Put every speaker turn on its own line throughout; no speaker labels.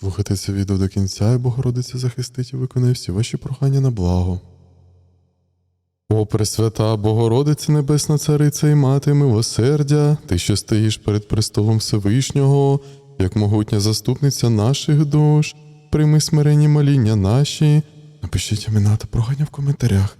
Слухайте це відео до кінця, і Богородиця захистить і виконає всі ваші прохання на благо. О, Пресвята Богородице Небесна Цариця і Мати милосердя, ти, що стоїш перед престолом Всевишнього, як могутня заступниця наших душ, прийми смиренні моління наші, напишіть імена та прохання в коментарях.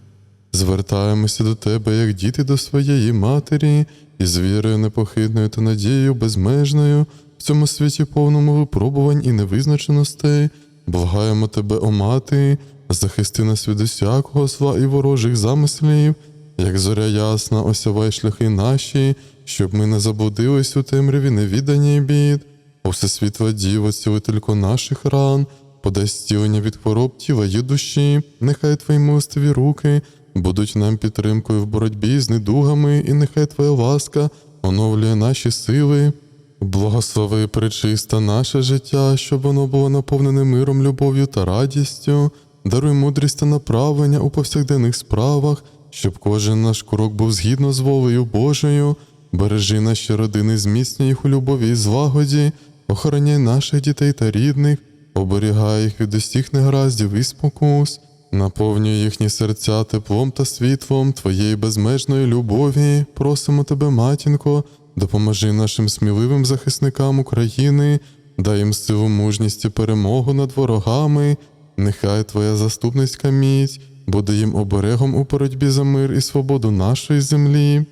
Звертаємося до тебе, як діти до своєї матері, і з вірою непохитною та надією безмежною в цьому світі повному випробувань і невизначеностей. Благаємо тебе, о мати, захисти нас від усякого зла і ворожих замислів, як зоря ясна, осявай шляхи наші, щоб ми не заблудились у темряві невіданій бід. О всесвітла Діво, цілителько наших ран, подай зцілення від хвороб тіла і душі, нехай твої милостиві руки будуть нам підтримкою в боротьбі з недугами, і нехай Твоя ласка оновлює наші сили. Благослови пречиста наше життя, щоб воно було наповнене миром, любов'ю та радістю. Даруй мудрість та направлення у повсякденних справах, щоб кожен наш крок був згідно з волею Божою. Бережи наші родини, зміцнюй їх у любові і злагоді, охороняй наших дітей та рідних, оберігай їх від усіх негараздів і спокус, наповнюй їхні серця теплом та світлом Твоєї безмежної любові. Просимо тебе, матінко, допоможи нашим сміливим захисникам України, дай їм силу, мужність і перемогу над ворогами. Нехай Твоя заступницька міць буде їм оберегом у боротьбі за мир і свободу нашої землі.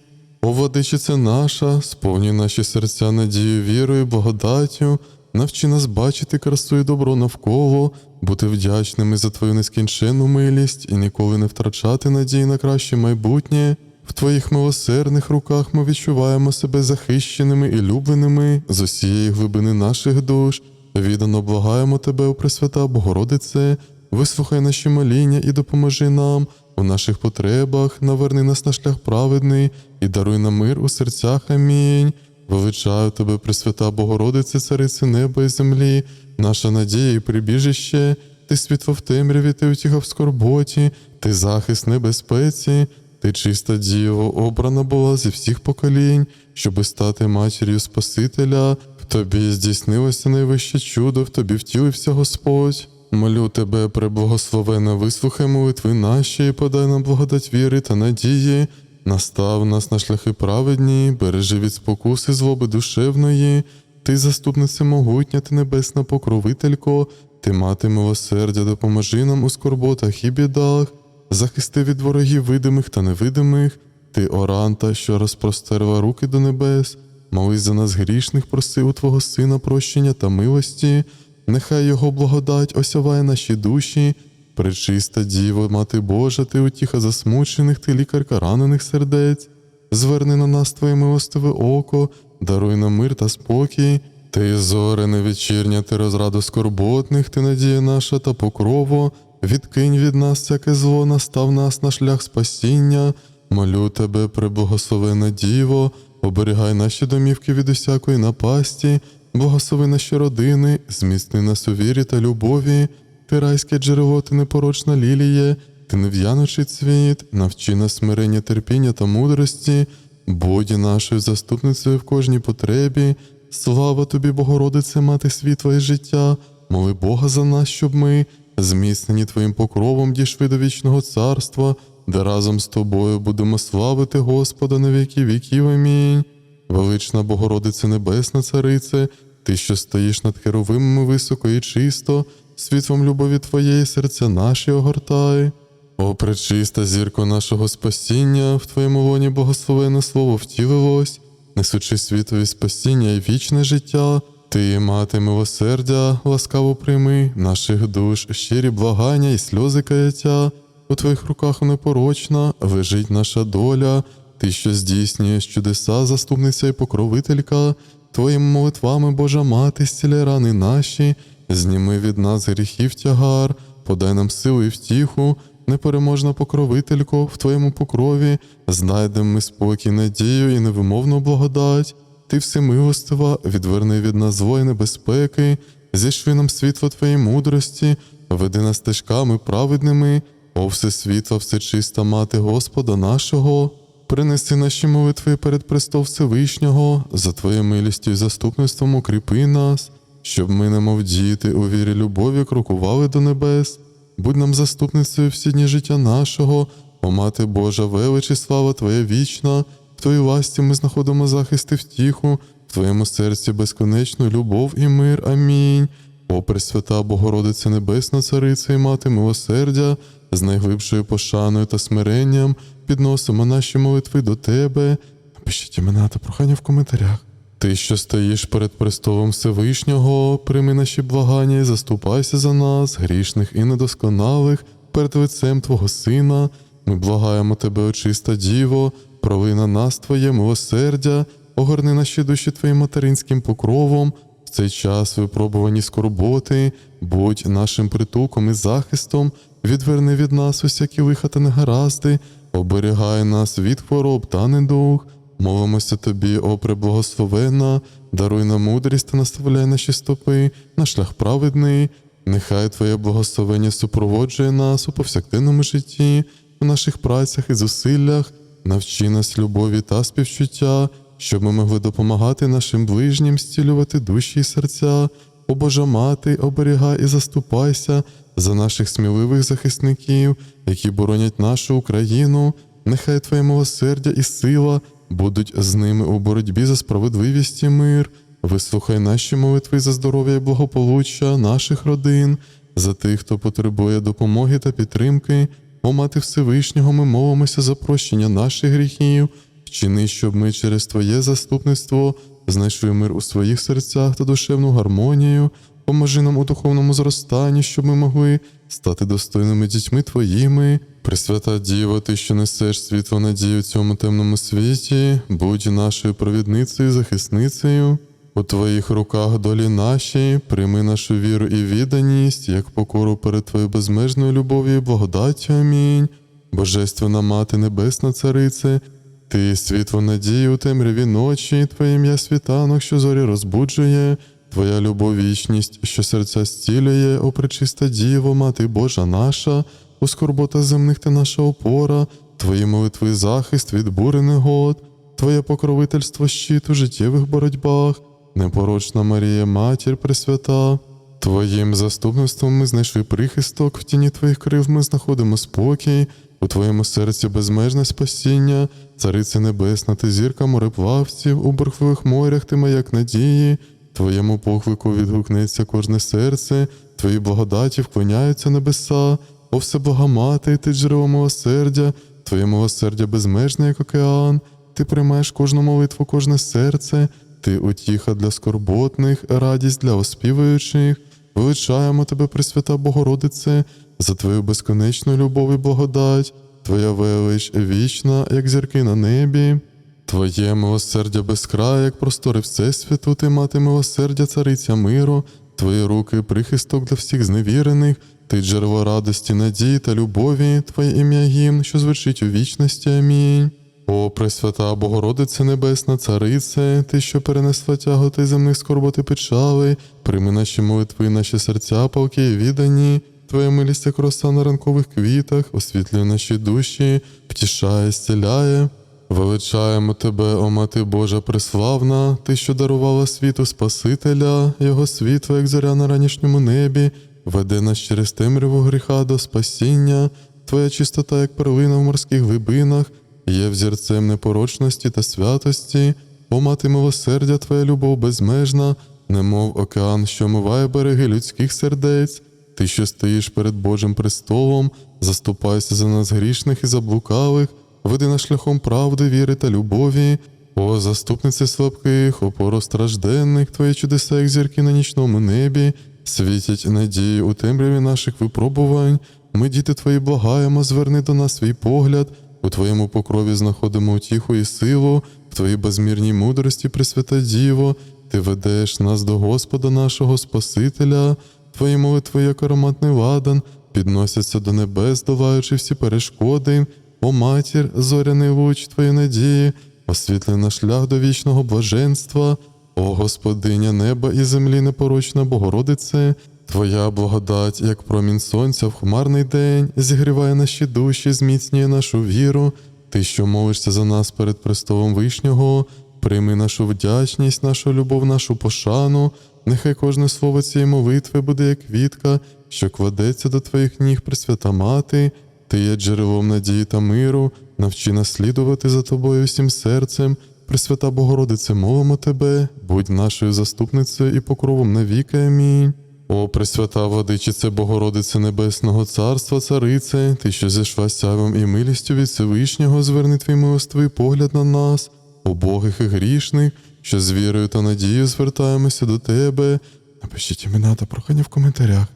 О, владичице наша, сповнюй наші серця надією, вірою, благодаттю, навчи нас бачити красу і добро навколо, бути вдячними за Твою нескінченну милість і ніколи не втрачати надії на краще майбутнє. В Твоїх милосердних руках ми відчуваємо себе захищеними і любленими з усієї глибини наших душ. Віддано благаємо Тебе, о Пресвята Богородице, вислухай наші моління і допоможи нам у наших потребах, наверни нас на шлях праведний і даруй нам мир у серцях. Амінь. Величаю Тебе, Пресвята Богородице, Царице неба і землі, наша надія і прибіжище, ти світло в темряві, ти утіха в скорботі, ти захист небезпеці, ти чиста діво, обрана була зі всіх поколінь, щоби стати матір'ю Спасителя. В тобі здійснилося найвище чудо, в тобі втілився Господь. Молю тебе, преблагословена, вислухай молитви наші, і подай нам благодать віри та надії, настав нас на шляхи праведні, бережи від спокуси злоби душевної, ти заступниця могутня, ти небесна покровителько, ти мати милосердя, допоможи нам у скорботах і бідах, захисти від ворогів видимих та невидимих, ти оранта, що розпростерла руки до небес, молись за нас грішних, проси у Твого Сина прощення та милості, нехай Його благодать осяває наші душі, пречиста Діво, Мати Божа, ти утіха засмучених, ти лікарка ранених сердець, зверни на нас Твоє милостиве око, даруй нам мир та спокій. Ти зоре вечірня, ти розраду скорботних, ти надія наша та покрово, відкинь від нас всяке зло, настав нас на шлях спасіння. Молю тебе, преблагословена Діво, оберігай наші домівки від усякої напасті, благослови наші родини, зміцни нас у вірі та любові, ти райське джерело, ти непорочна ліліє, ти нев'яночий цвіт, навчи нас смирення, терпіння та мудрості, будь нашою заступницею в кожній потребі. Слава тобі, Богородице, мати світла і життя, моли Бога за нас, щоб ми, зміцнені Твоїм покровом, дійшли до вічного царства, де разом з тобою будемо славити Господа на віки віків. Амінь. Велична Богородице Небесна Царице, Ти, що стоїш над херовимами високо і чисто, світлом любові Твоєї серця наші огортай. О, пречиста зірко нашого спасіння, в Твоєму лоні благословене слово втілилось, несучи світові спасіння і вічне життя, Ти, мати милосердя, ласкаво прийми наших душ, щирі благання і сльози каяття. У Твоїх руках непорочна лежить наша доля, Ти, що здійснюєш чудеса, заступниця і покровителька, Твоїми молитвами, Божа мати, зціляй рани наші, зніми від нас гріхів тягар, подай нам силу і втіху, непереможна покровителько, в Твоєму покрові, знайдемо ми спокій, надію і невимовну благодать. Ти всемилостива, відверни від нас зло і небезпеки, зійшли нам світло Твоєї мудрості, веди нас стежками праведними, о всесвітла, всечиста мати Господа нашого. Принеси наші молитви перед престол Всевишнього, за Твоєю милістю і заступництвом укріпи нас, щоб ми, немов діти, у вірі любові крокували до небес. Будь нам заступницею всі дні життя нашого, о мати Божа, велич і слава Твоя вічна, в Твоїй ласті ми знаходимо захист і втіху, в Твоєму серці безконечну любов і мир. Амінь. О Пресвята Богородице Небесна, Цариця і Мати милосердя, з найглибшою пошаною та смиренням підносимо наші молитви до Тебе. Напишіть імена та прохання в коментарях. Ти, що стоїш перед престолом Всевишнього, прийми наші благання і заступайся за нас, грішних і недосконалих, перед лицем Твого Сина. Ми благаємо Тебе, очиста Діво, проли на нас Твоє милосердя, огорни наші душі Твоїм материнським покровом. В цей час випробувані скорботи, будь нашим притулком і захистом, відверни від нас усякі лиха та негаразди, оберігай нас від хвороб та недуг. Молимося тобі, о преблагословенна, даруй нам мудрість та наставляй наші стопи на шлях праведний. Нехай Твоє благословення супроводжує нас у повсякденному житті, у наших працях і зусиллях, навчи нас любові та співчуття, щоб ми могли допомагати нашим ближнім зцілювати душі і серця. О Божа мати, оберігай і заступайся за наших сміливих захисників, які боронять нашу Україну. Нехай Твоє милосердя і сила будуть з ними у боротьбі за справедливість і мир. Вислухай наші молитви за здоров'я і благополуччя наших родин, за тих, хто потребує допомоги та підтримки. О мати Всевишнього, ми молимося за прощення наших гріхів, вчини, щоб ми через Твоє заступництво знайшли мир у своїх серцях та душевну гармонію. Поможи нам у духовному зростанні, щоб ми могли стати достойними дітьми Твоїми. Пресвята Діва, Ти, що несеш світло надію в цьому темному світі, будь нашою провідницею, захисницею. У Твоїх руках долі наші, прийми нашу віру і відданість, як покору перед Твоєю безмежною любов'ю і благодаттю. Амінь. Божественна Мати Небесна Царице, Ти світло надії у темряві ночі, Твоє ім'я світанок, що зорі розбуджує, Твоя любов вічність, що серця зцілює, о пречиста Діво, Мати Божа наша, у скорботах земних ти наша опора, Твої молитви захист від бури негод, Твоє покровительство щит у життєвих боротьбах, непорочна Марія, Матір Пресвята. Твоїм заступництвом ми знайшли прихисток, в тіні Твоїх крив. Ми знаходимо спокій, у Твоєму серці безмежне спасіння, Цариця Небесна, ти зірка мореплавців, у бурхливих морях ти маяк надії, Твоєму поклику відгукнеться кожне серце, Твої благодаті вклоняються небеса, о всеблага мати, ти джерело милосердя, Твоє милосердя безмежне, як океан, ти приймаєш кожну молитву, кожне серце, ти утіха для скорботних, радість для оспівуючих. Величаємо тебе, Пресвята Богородице, за Твою безконечну любов і благодать, Твоя велич вічна, як зірки на небі. Твоє милосердя безкрає, як простори Всесвіту, ти мати милосердя, цариця миру, Твої руки прихисток для всіх зневірених, ти джерело радості, надії та любові, Твоє ім'я гімн, що звучить у вічності. Амінь. О, Пресвята Богородице Небесна, Царице, Ти, що перенесла тяготи земних скорбот і печали, прийми наші молитви, наші серця, палки і віддані, Твоя милість, як на ранкових квітах, освітлює наші душі, втішає, зціляє. Величаємо Тебе, о Мати Божа Преславна, Ти, що дарувала світу Спасителя, Його світло, як зоря на ранішньому небі, веде нас через темряву гріха до спасіння, Твоя чистота, як перлина в морських глибинах, є взірцем непорочності та святості, о мати милосердя, Твоя любов безмежна, немов океан, що омиває береги людських сердець. Ти, що стоїш перед Божим престолом, заступайся за нас грішних і заблукалих, веди нас шляхом правди, віри та любові. О, заступниці слабких, опору стражденних, Твої чудеса, як зірки на нічному небі, світять надії у темряві наших випробувань. Ми, діти Твої, благаємо, зверни до нас свій погляд. У Твоєму покрові знаходимо утіху і силу, в Твоїй безмірній мудрості, Пресвята Діво, Ти ведеш нас до Господа нашого Спасителя, Твої молитви, як ароматний ладан, підносяться до небес, долаючи всі перешкоди. О матір, зоряний луч Твої надії, освітли на шлях до вічного блаженства, о Господиня неба і землі непорочна Богородице, Твоя благодать, як промінь сонця в хмарний день, зігріває наші душі, зміцнює нашу віру. Ти, що молишся за нас перед престолом Вишнього, прийми нашу вдячність, нашу любов, нашу пошану, Нехай кожне слово цієї молитви буде як квітка, що кладеться до твоїх ніг, Пресвята Мати. Ти є джерелом надії та миру, навчи наслідувати за тобою всім серцем. Пресвята Богородице, молимо тебе, будь нашою заступницею і покровом навіки. Амінь. О, Пресвята Владичице Богородице Небесного Царства, Царице, ти, що зійшла сявом і милістю від Всевишнього, зверни твій милостивий погляд на нас, убогих і грішних, що з вірою та надією звертаємося до тебе. Напишіть імена та прохання в коментарях.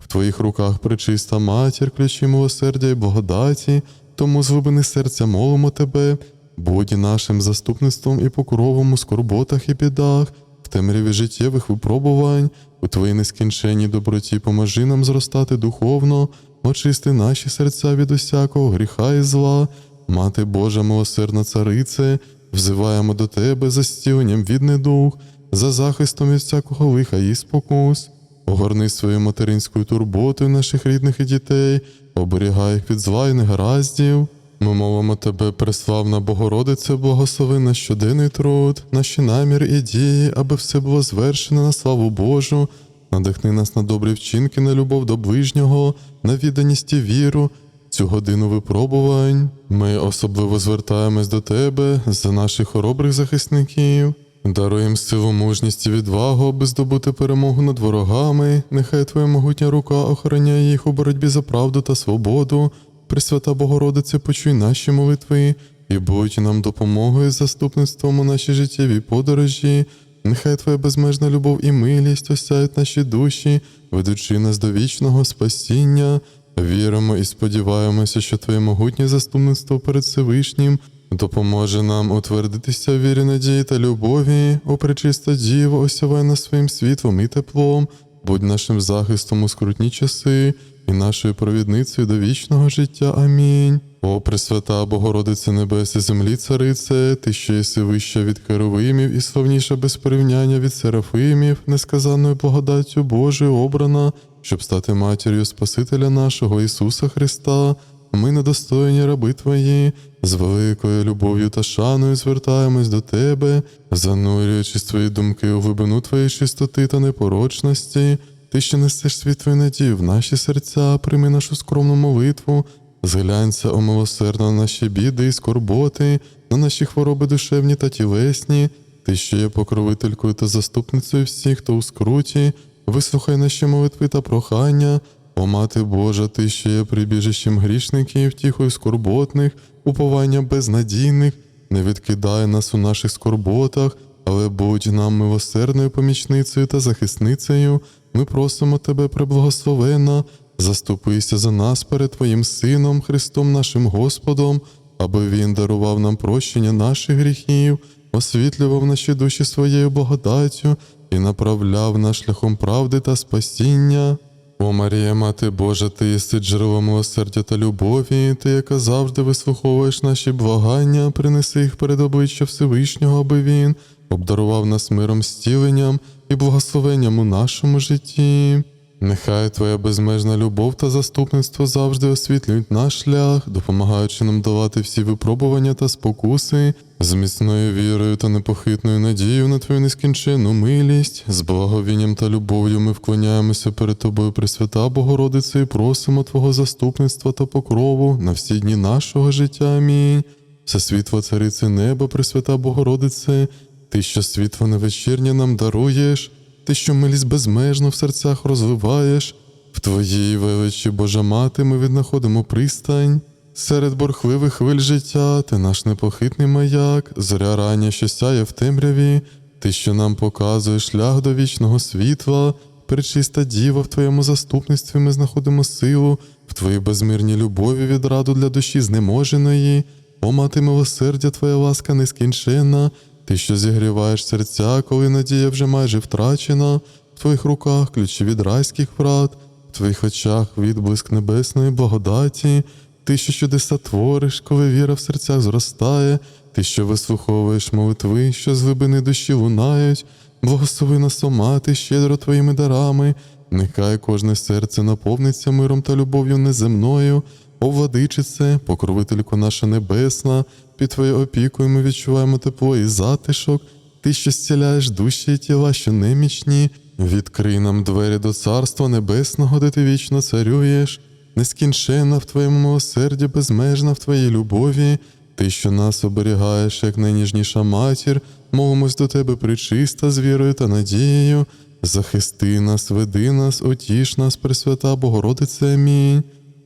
В твоїх руках пречиста матір, ключі милосердя і благодаті, тому з глибини серця молимо тебе, будь нашим заступництвом і покровом у скорботах і бідах, темряві життєвих випробувань, у твоїй нескінченній доброті поможи нам зростати духовно, очисти наші серця від усякого гріха і зла, Мати Божа милосердна царице, взиваємо до тебе за стіленням від недух, за захистом від всякого лиха і спокус. Огорни своєю материнською турботою наших рідних і дітей, оберігай їх від зла і негараздів. Ми молимо тебе, преславна Богородице, благослови наш щоденний труд, наші наміри і дії, аби все було звершено на славу Божу. Надихни нас на добрі вчинки, на любов до ближнього, на відданість і віру. Цю годину випробувань ми особливо звертаємось до тебе за наших хоробрих захисників. Даруй їм силу, мужність і відвагу, аби здобути перемогу над ворогами. Нехай твоя могутня рука охороняє їх у боротьбі за правду та свободу. Пресвята Богородице, почуй наші молитви і будь нам допомогою заступництвом у нашій життєвій подорожі. Нехай Твоя безмежна любов і милість осяють наші душі, ведучи нас до вічного спасіння. Віримо і сподіваємося, що Твоє могутнє заступництво перед Всевишнім допоможе нам утвердитися в вірі надії та любові, о пречиста Діво, осявай нас своїм світлом і теплом, будь нашим захистом у скрутні часи і нашою провідницею до вічного життя. Амінь. О, Пресвята Богородице Небес землі, Царице, ти що єси вища від керувимів і славніша без порівняння від серафимів, несказанною благодаттю Божою обрана, щоб стати матір'ю Спасителя нашого Ісуса Христа. Ми, недостойні раби Твої, з великою любов'ю та шаною звертаємось до Тебе, занурюючи свої думки у глибину Твоєї чистоти та непорочності. Ти, що несеш світло і надію в наші серця, прийми нашу скромну молитву, зглянься, о милосердно на наші біди і скорботи, на наші хвороби душевні та тілесні. Ти, що є покровителькою та заступницею всіх, хто у скруті, вислухай наші молитви та прохання. О мати Божа, ти що є прибіжищем грішників, тіхою скорботних, уповання безнадійних, не відкидай нас у наших скорботах, але будь нам милосердною помічницею та захисницею. Ми просимо тебе, преблагословена, заступися за нас перед Твоїм Сином, Христом нашим Господом, аби Він дарував нам прощення наших гріхів, освітлював наші душі своєю благодаттю і направляв нас шляхом правди та спасіння. О Марія, Мати Божа, ти єси джерело милосердя та любові, ти, яка завжди вислуховуєш наші благання, принеси їх перед обличчя Всевишнього, аби він обдарував нас миром стіленням і благословенням у нашому житті. Нехай Твоя безмежна любов та заступництво завжди освітлюють наш шлях, допомагаючи нам давати всі випробування та спокуси, з міцною вірою та непохитною надією на Твою нескінченну милість, з благовінням та любов'ю ми вклоняємося перед Тобою, Пресвята Богородице, і просимо Твого заступництва та покрову на всі дні нашого життя. Амінь. Все світло Цариці Неба, Пресвята Богородице, Ти, що світло невечірнє нам даруєш, Ти, що милість безмежно в серцях розвиваєш, в Твоїй величі Божа Мати ми віднаходимо пристань. Серед бурхливих хвиль життя, ти наш непохитний маяк, зоря рання, що сяє в темряві, ти, що нам показує шлях до вічного світла, пречиста діва, в твоєму заступництві ми знаходимо силу, в твоїй безмірній любові відраду для душі знеможеної. О, мати милосердя, твоя ласка нескінченна, ти, що зігріваєш серця, коли надія вже майже втрачена, в твоїх руках ключі від райських врат, в твоїх очах відблиск небесної благодаті. Ти, що чудеса твориш, коли віра в серцях зростає, ти, що вислуховуєш молитви, що з глибини душі лунають, благослови нас, о мати, щедро твоїми дарами, нехай кожне серце наповниться миром та любов'ю неземною, о владичице, покровителько наша небесна, під твоєю опікою ми відчуваємо тепло і затишок, ти, що зціляєш душі і тіла, що немічні, Відкрий нам двері до Царства Небесного, де ти вічно царюєш, нескінченна в Твоєму милосерді, безмежна в Твоїй любові, Ти, що нас оберігаєш, як найніжніша матір, молимось до Тебе причиста з вірою та надією. Захисти нас, веди нас, утіш нас, Пресвята Богородице, амінь.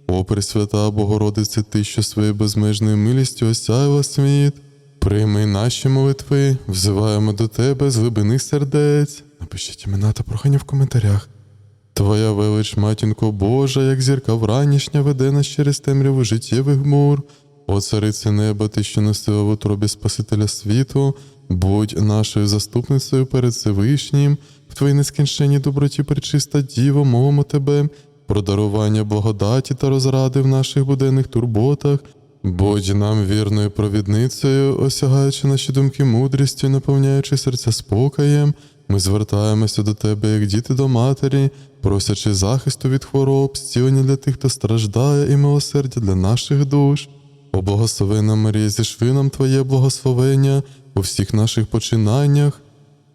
О, Пресвята Богородице, Ти, що своєю безмежною милістю осяяла світ, прийми наші молитви, взиваємо до Тебе з глибини сердець. Напишіть імена та прохання в коментарях. Твоя велич, матінко Божа, як зірка вранішня, веде нас через темряву життєвих бур. О, царице неба, ти, що носила в утробі Спасителя світу, будь нашою заступницею перед Всевишнім, в твоїй нескінченній доброті пречиста Діво, мовимо тебе про дарування благодаті та розради в наших буденних турботах. Будь нам вірною провідницею, осягаючи наші думки мудрістю, наповняючи серця спокоєм, ми звертаємося до тебе, як діти до матері, просячи захисту від хвороб, зцілення для тих, хто страждає, і милосердя для наших душ. О благословена Марія, зішви нам Твоє благословення у всіх наших починаннях.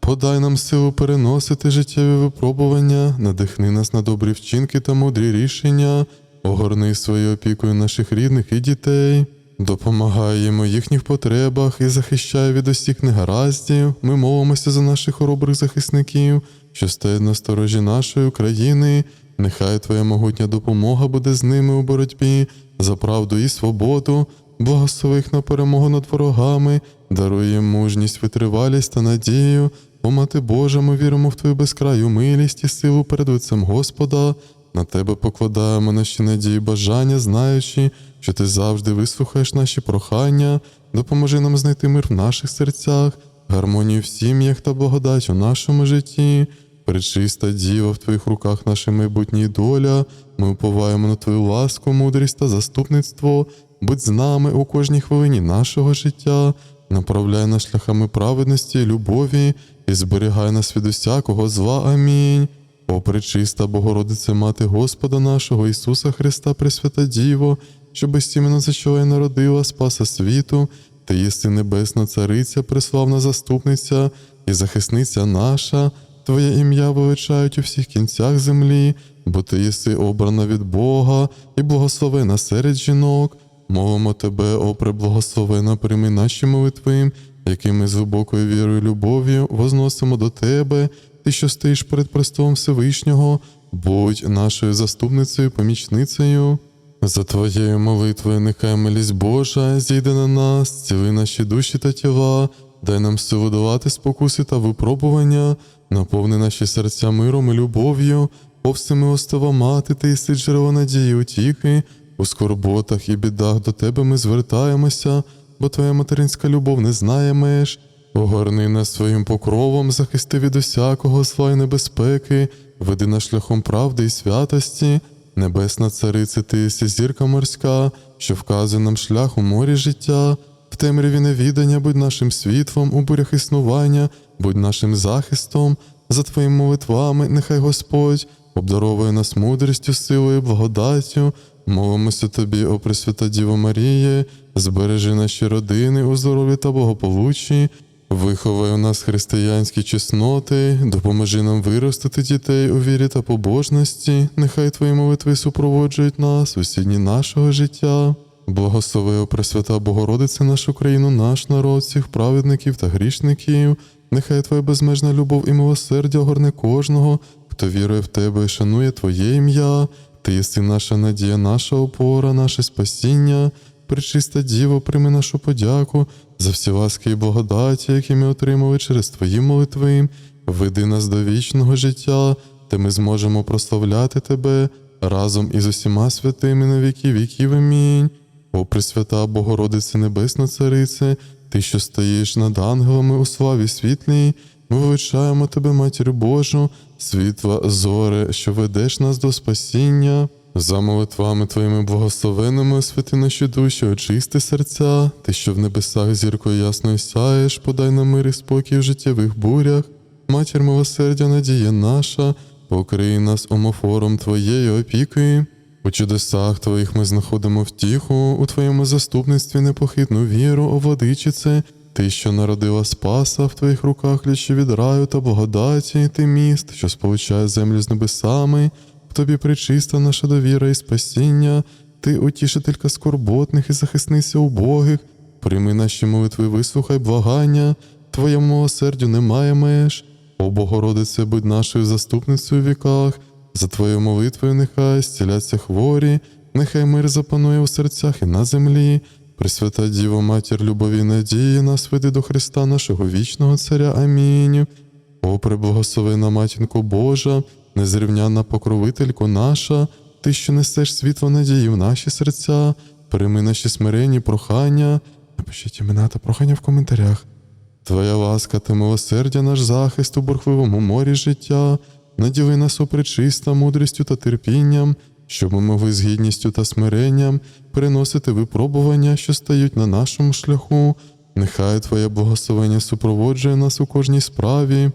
Подай нам силу переносити життєві випробування, надихни нас на добрі вчинки та мудрі рішення, огорни своєю опікою наших рідних і дітей, допомагай їм у їхніх потребах і захищай від усіх негараздів. Ми молимося за наших хоробрих захисників, що стоять на сторожі нашої країни. Нехай Твоя могутня допомога буде з ними у боротьбі за правду і свободу. Благослови їх на перемогу над ворогами, даруй їм мужність, витривалість та надію. О, Мати Божа, ми віримо в Твою безкраю милість і силу перед лицем Господа. На Тебе покладаємо наші надії, бажання, знаючи, що Ти завжди вислухаєш наші прохання, допоможи нам знайти мир в наших серцях, гармонію в сім'ях та благодать у нашому житті. Пречиста діва в Твоїх руках наша майбутня доля. Ми уповаємо на Твою ласку, мудрість та заступництво. Будь з нами у кожній хвилині нашого життя, направляй нас шляхами праведності любові і зберігай нас від усякого зла. Амінь. О, пречиста Богородице, Мати Господа нашого Ісуса Христа, Пресвята Діво, що безтіменно зачала і народила Спаса світу, Ти єси небесна цариця, преславна заступниця і захисниця наша. Твоє ім'я величають у всіх кінцях землі, бо ти єси обрана від Бога і благословена серед жінок. Молимо тебе, о преблагословена, прийми наші молитви, які ми з глибокою вірою і любов'ю возносимо до тебе, ти, що стоїш перед престолом Всевишнього, будь нашою заступницею, помічницею. За твоєю молитвою, нехай милість Божа зійде на нас, ціли наші душі та тіла, дай нам силу долати спокуси та випробування, наповни наші серця миром і любов'ю, о всемилостива мати, ти єси джерело надії утіхи, у скорботах і бідах до тебе ми звертаємося, бо твоя материнська любов не знає меж. Огорни нас своїм покровом, захисти від усякого зла небезпеки, веди нас шляхом правди і святості. Небесна цариця, ти єси зірка морська, що вказує нам шлях у морі життя, в темряві невідання будь нашим світлом, у бурях існування, будь нашим захистом, за твоїми молитвами, нехай Господь обдаровує нас мудрістю, силою, благодаттю. Молимося тобі, о Пресвята Діво Маріє, збережи наші родини у здоров'ї та благополуччі, виховай у нас християнські чесноти, допоможи нам виростити дітей у вірі та побожності, нехай твої молитви супроводжують нас усі дні нашого життя. Благослови, о Пресвята Богородице, нашу країну, наш народ, всіх праведників та грішників. Нехай Твоя безмежна любов і милосердя огорне кожного, хто вірує в Тебе і шанує Твоє ім'я. Ти єси наша надія, наша опора, наше спасіння. Пречиста Діво, прийми нашу подяку за всі ласки і благодаті, які ми отримали через Твої молитви. Веди нас до вічного життя, де ми зможемо прославляти Тебе разом із усіма святими на віки віків. Амінь. О Пресвята Богородице Небесна Царице, Ти, що стоїш над ангелами у славі світлій, ми величаємо Тебе, Матір Божу, світла зоре, що ведеш нас до спасіння. За молитвами Твоїми благословеними освяти наші душі, очисти серця, Ти, що в небесах зіркою ясно сяєш, подай нам мир і спокій в життєвих бурях. Матір милосердя, надія наша, покрий нас омофором Твоєї опіки. У чудесах Твоїх ми знаходимо втіху, у Твоєму заступництві непохитну віру, о владичице, Ти, що народила Спаса, в твоїх руках ключі від раю та благодаті, і ти міст, що сполучає землю з небесами, в тобі причиста наша довіра і спасіння, ти утішителька скорботних і захисниця убогих, прийми наші молитви, вислухай благання, твоєму милосердю немає меж. О Богородице, будь нашою заступницею в віках, за твоєю молитвою нехай зціляться хворі, нехай мир запанує у серцях і на землі. Пресвята Діво, матір любові надії, нас веди до Христа нашого вічного Царя. Амінь. О, преблагословена матінко Божа, незрівнянна покровителько наша, ти, що несеш світло надії в наші серця, прийми наші смиренні прохання. Напишіть імена та прохання в коментарях. Твоя ласка та милосердя наш захист у бурхливому морі життя, наділи нас опричиста мудрістю та терпінням, щоб ми могли з гідністю та смиренням переносити випробування, що стають на нашому шляху. Нехай Твоє благословення супроводжує нас у кожній справі,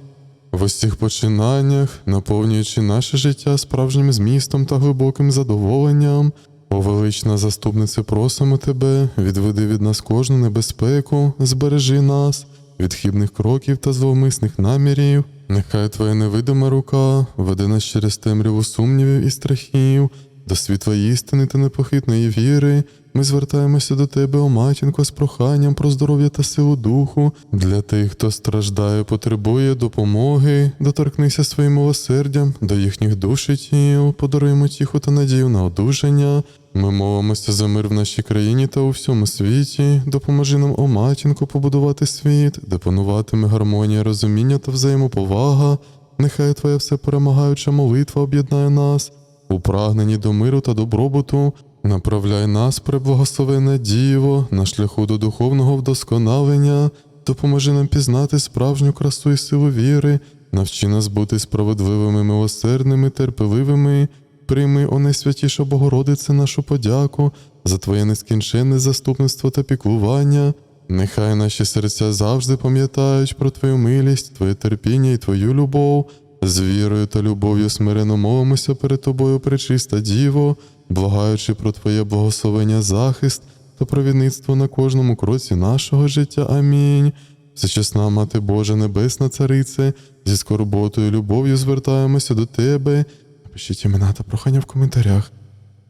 в усіх починаннях, наповнюючи наше життя справжнім змістом та глибоким задоволенням. О, велична заступнице, просимо тебе, відведи від нас кожну небезпеку, збережи нас від хибних кроків та зловмисних намірів. Нехай Твоя невидима рука веде нас через темряву сумнівів і страхів, до світла істини та непохитної віри. Ми звертаємося до Тебе, о матінко, з проханням про здоров'я та силу духу. Для тих, хто страждає, потребує допомоги, доторкнися своїм милосердям до їхніх душ і тіл, подаруємо тіху та надію на одужання. Ми молимося за мир в нашій країні та у всьому світі. Допоможи нам, о матінко, побудувати світ, де пануватиме гармонія, розуміння та взаємоповага. Нехай Твоя всеперемагаюча молитва об'єднає нас у прагненні до миру та добробуту. Направляй нас, преблагословенне Діво, на шляху до духовного вдосконалення, допоможи нам пізнати справжню красу і силу віри, навчи нас бути справедливими, милосердними, терпеливими. Прийми, о найсвятіша Богородице, нашу подяку за Твоє нескінченне заступництво та піклування. Нехай наші серця завжди пам'ятають про Твою милість, Твоє терпіння і Твою любов. З вірою та любов'ю смирено молимося перед Тобою, пречиста Діво, благаючи про Твоє благословення, захист та провідництво на кожному кроці нашого життя. Амінь. Всечесна Мати Божа, Небесна Царице, зі скорботою любов'ю звертаємося до Тебе. Напишіть імена та прохання в коментарях.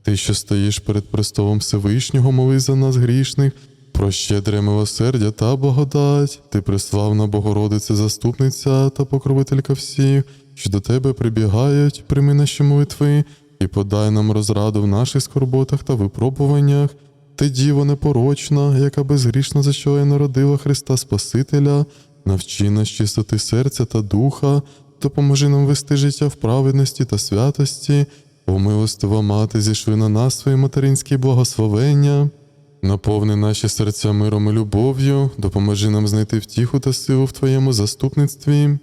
Ти, що стоїш перед престолом Всевишнього, моли за нас грішних, про щедре милосердя та благодать. Ти приславна Богородице, заступниця та покровителька всіх, що до тебе прибігають, прийми наші молитви і подай нам розраду в наших скорботах та випробуваннях. Ти, діво непорочна, яка безгрішно зачала і народила Христа Спасителя, навчи нас чистоти серця та духа, допоможи нам вести життя в праведності та святості. О мати, зійшли на нас свої материнські благословення. Наповни наші серця миром і любов'ю, допоможи нам знайти втіху та силу в Твоєму заступництві.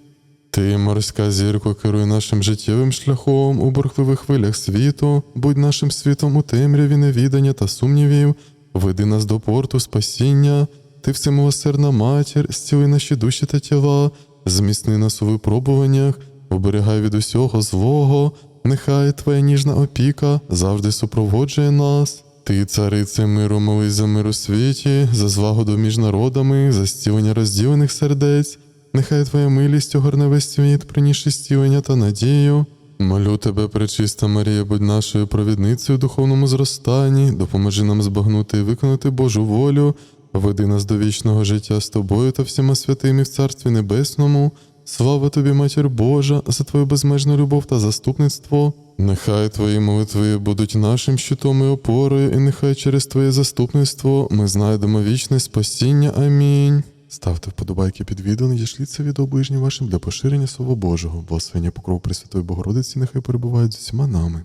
Ти, морська зірко, керуй нашим життєвим шляхом у бурхливих хвилях світу, будь нашим світом у темряві невідання та сумнівів, веди нас до порту спасіння, ти всемилосердна матір, зціли наші душі та тіла, зміцни нас у випробуваннях, оберігай від усього злого, нехай Твоя ніжна опіка завжди супроводжує нас. Ти, царице миру, молись за мир у світі, за злагоду між народами, за зцілення розділених сердець. Нехай Твоя милість огорне весь світ, принісши зцілення та надію. Молю тебе, пречиста Марія, будь нашою провідницею у духовному зростанні, допоможи нам збагнути і виконати Божу волю, веди нас до вічного життя з тобою та всіма святими в Царстві Небесному. Слава тобі, Матір Божа, за твою безмежну любов та заступництво. Нехай твої молитви будуть нашим щитом і опорою, і нехай через твоє заступництво ми знайдемо вічне спасіння. Амінь. Ставте вподобайки під відео, надішліть це відео ближнім вашим для поширення Слова Божого. Благословення покров Пресвятої Богородиці нехай перебувають з усіма нами.